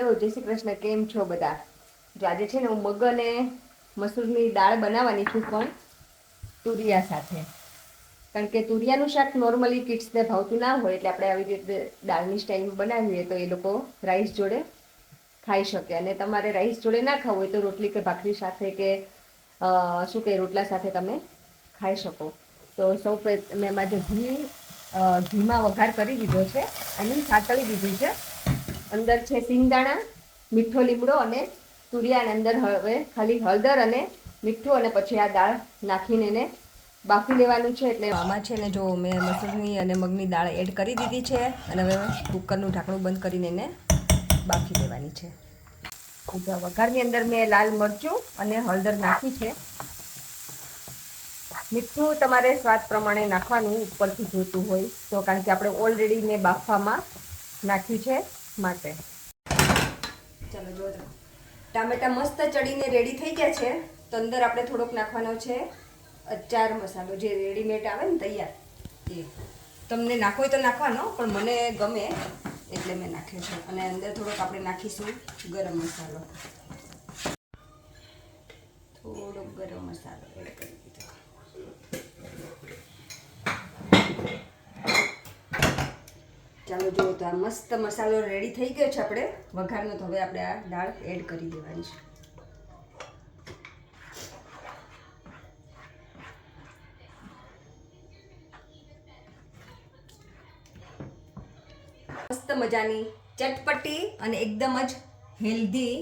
Hello જય શ્રી કૃષ્ણ, કેમ છો બધા? જો આજે છે ને હું મગ અને મસૂરની દાળ બનાવવાની છું પણ તુરિયા સાથે. કારણ કે તુરિયાનું શાક નોર્મલી કિડ્સને ભાવતું ના હોય એટલે આપણે આવી રીતે દાળની સ્ટાઈલમાં બનાવીએ તો એ લોકો રાઈસ જોડે ખાઈ શકે. અને તમારે રાઈસ જોડે ના ખાવું હોય તો રોટલી કે ભાખરી સાથે કે શું કહે રોટલા સાથે તમે ખાઈ શકો. તો સૌ મેં એમાં ઘી ઘીમાં વઘાર કરી દીધો છે અને સાતળી દીધી છે. અંદર છે સિંગદાણા, મીઠો લીમડો અને તુરિયાની અંદર હવે ખાલી હળદર અને મીઠું અને પછી આ દાળ નાખીને એને બાફી લેવાનું છે એટલે આમાં છે ને જો મેં મસૂરની અને મગની દાળ એડ કરી દીધી છે અને હવે કુકરનું ઢાંકણું બંધ કરીને એને બાફી લેવાની છે. વઘારની અંદર મેં લાલ મરચું અને હળદર નાખી છે. મીઠું તમારે સ્વાદ પ્રમાણે નાખવાનું ઉપરથી જોતું હોય તો કારણ કે આપણે ઓલરેડી મેં બાફવામાં નાખ્યું છે. માટે. ચાલો જો ટામેટા મસ્ત ચડીને રેડી થઈ ગયા છે. તો અંદર આપણે થોડોક નાખવાનો છે અચાર મસાલો, જે રેડીમેડ આવે ને તૈયાર. એ. તમને નાખવો હોય તો નાખવાનો, પણ મને ગમે એટલે મેં નાખ્યો છે. અને અંદર થોડોક આપણે નાખીશું ગરમ મસાલો. થોડોક ગરમ મસાલો એડ કરી દીધો ચાલો જુઓ તો આ મસ્ત મસાલો રેડી થઈ ગયો છે આપણે. વઘારનો તો હવે આપણે આ દાળ એડ કરી દેવાની છે. મસ્ત મજાની ચટપટી અને એકદમ જ હેલ્ધી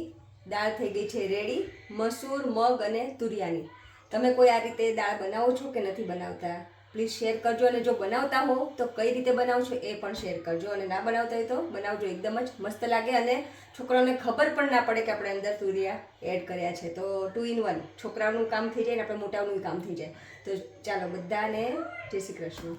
દાળ થઈ ગઈ છે રેડી મસૂર, મગ અને તુરિયાની. તમે કોઈ આ રીતે દાળ બનાવો છો કે નથી બનાવતા? પ્લીઝ શેર કરજો અને જો બનાવતા હો, તો કઈ રીતે બનાવશો એ પણ શેર કરજો અને ના બનાવતા હોય તો બનાવજો, એકદમ જ મસ્ત લાગે અને છોકરાઓને ખબર પણ ના પડે કે આપણે અંદર તુરિયા એડ કર્યા છે. તો ટુ ઇન વન છોકરાઓનું કામ થઈ જાય ને આપણે મોટાઓનું કામ થઈ જાય. તો ચાલો બધાને જય શ્રી કૃષ્ણ.